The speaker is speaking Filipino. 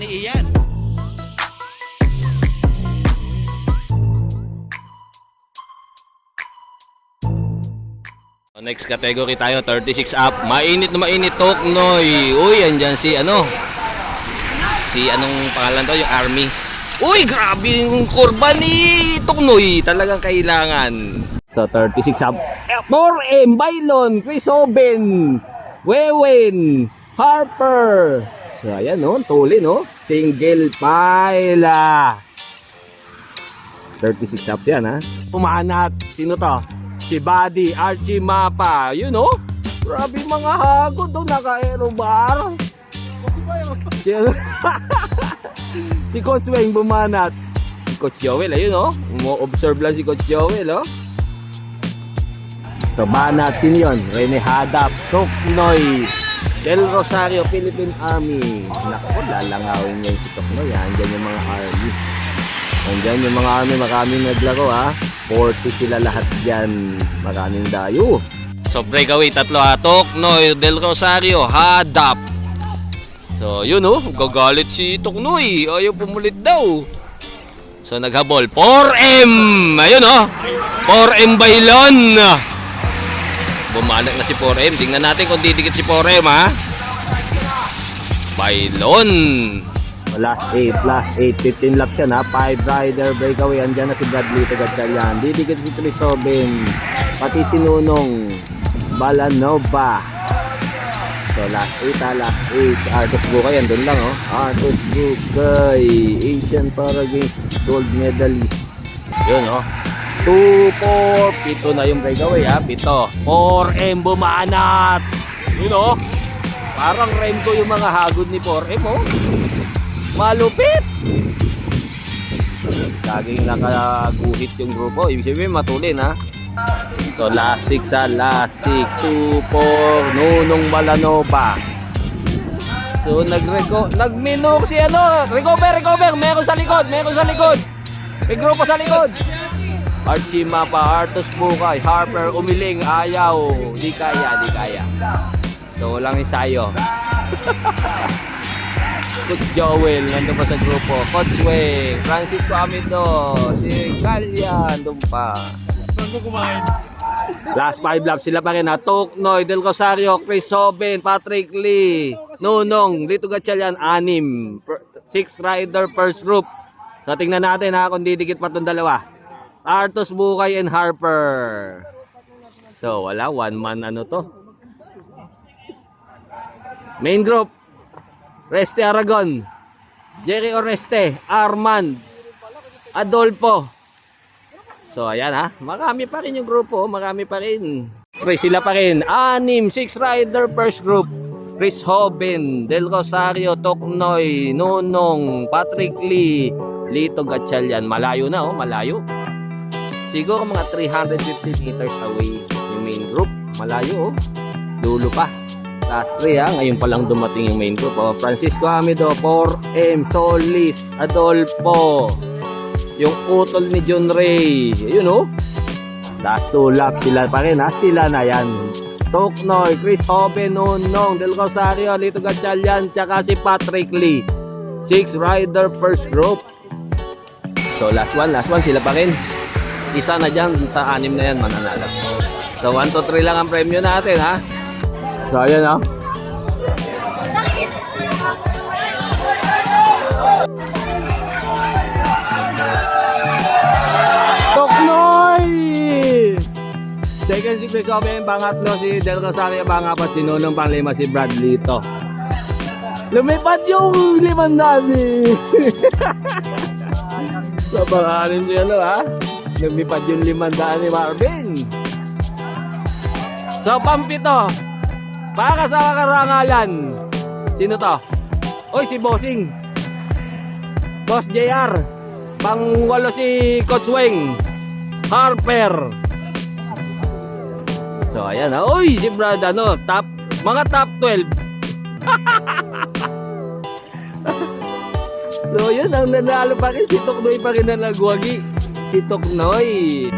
ni Ian. Next category tayo, 36 up. Mainit na mainit, Toknoy. Uy, andyan si ano? Si anong pangalan to? Yung Army. Uy, grabe yung kurba ni Toknoy. Talagang kailangan. So, 36 up. 4M, Bailon, Chris Oben, Wewen, Harper, So, ayan, no? Tuli, no? Single paila. 36 up yan, ha? Pumanat. Sino to? Si Buddy, Archie Mapa. You know? Grabe mga hagod doon. Naka-aerobar. Si, si Coach Weng bumanat. Si Coach Joel, ayun, oh. Umo-observe lang si Coach Joel, oh. So, banat, sino yun? Rene Hadap, Toknoy, Del Rosario, Philippine Army. Naku, lalangawin niya yung si Toknoy, ha? Andyan yung mga army. Andyan yung mga army, maraming naglaro, ha? 40 sila lahat dyan. Maraming dayo. So, breakaway, tatlo, ha? Toknoy, Del Rosario, Hadap. So, yun, oh. Gagalit si Toknoy. Ayaw pumulit daw. So, naghabol. 4M! Ayun, oh. 4M Bailon. Bumalik na si 4M. Tingnan natin kung didikit si 4M ha. Bailon. Last 8, last 8, 15 laps yan ha. 5 rider breakaway. Andyan na si Bradley Tagadalian. Didikit si Trisobin. Pati si Nunong. Balanova. So last 8 ha, last 8. Artos Bukay, andun lang oh. Artos Bukay. Asian Para Games Gold Medalist. Yun oh. 2, 4, pito na yung breakaway ha, pito. 4M bumanat. Yun o. Parang Remco yung mga hagod ni 4M oh. Malupit. Laging nakaguhit yung grupo. Ibig sabihin matulin ha. So last 6 ha, last 6, 2, 4, Nunong Malanova. So nagreco nagminok si ano, recover, recover, meron sa likod, meron sa likod. May grupo sa likod. Archie Mapa, Artos Bukay, Harper, Umiling, Ayaw, di kaya, di kaya. So, walang ensayo. Coach Joel, nandun pa sa grupo. Coach Weng, Francisco Amido, si Kalya, nandun pa. Last five laps sila pa rin ha. Toknoy, Del Rosario, Chris Soben, Patrick Lee, Nunong, Lito Gatchalian, anim. Per- Six rider first group. So tingnan natin ha kung didikit pa itong dalawa. Artos Bukay and Harper. So wala, one man ano to. Main group. Reste Aragon. Jerry Oreste, Armand, Adolfo, So ayan ha, marami pa rin yung grupo, marami pa rin. Sila pa rin. Anim, six rider first group. Chris Hoben, Del Rosario, Toknoy, Nunong, Patrick Lee, Lito Gatchalian. Malayo na oh, malayo. Siguro mga 350 meters away yung main group. Malayo oh. Dulo pa. Last 3 ha, ngayon pa lang dumating yung main group. Oh. Francisco Amido, 4M, Solis, Adolfo, yung utol ni John Ray. Ayun oh. Last two laps sila pa rin ha. Sila na yan. Toknoy, Chris Hobe, Nunong, Del Rosario, Lito Gatchalian, tsaka si Patrick Lee. Six rider first group. So last one, last one sila pa rin. Isa na dyan sa anim na yan mananalo. So 1 to 3 lang ang premyo natin ha. So ayan ha. Toknoy! Second si Chris Oben, pangatlo si Del Rosario, pangapat si Nunong, panglima si Brad Lito. Lumipad yung limandaan eh. Sa pangalan si ano ha? Lumipad yung limandaan ni Marvin. So pampito, para sa karangalan, sino to? Oy, si Bossing. Boss JR. Pangwalo si Coach Weng. Harper. So ayan ha. Uy, si Brad ano, top mga top 12. so yun ang nanalo pa rin si Toknoy pa rin na nagwagi. Si Toknoy.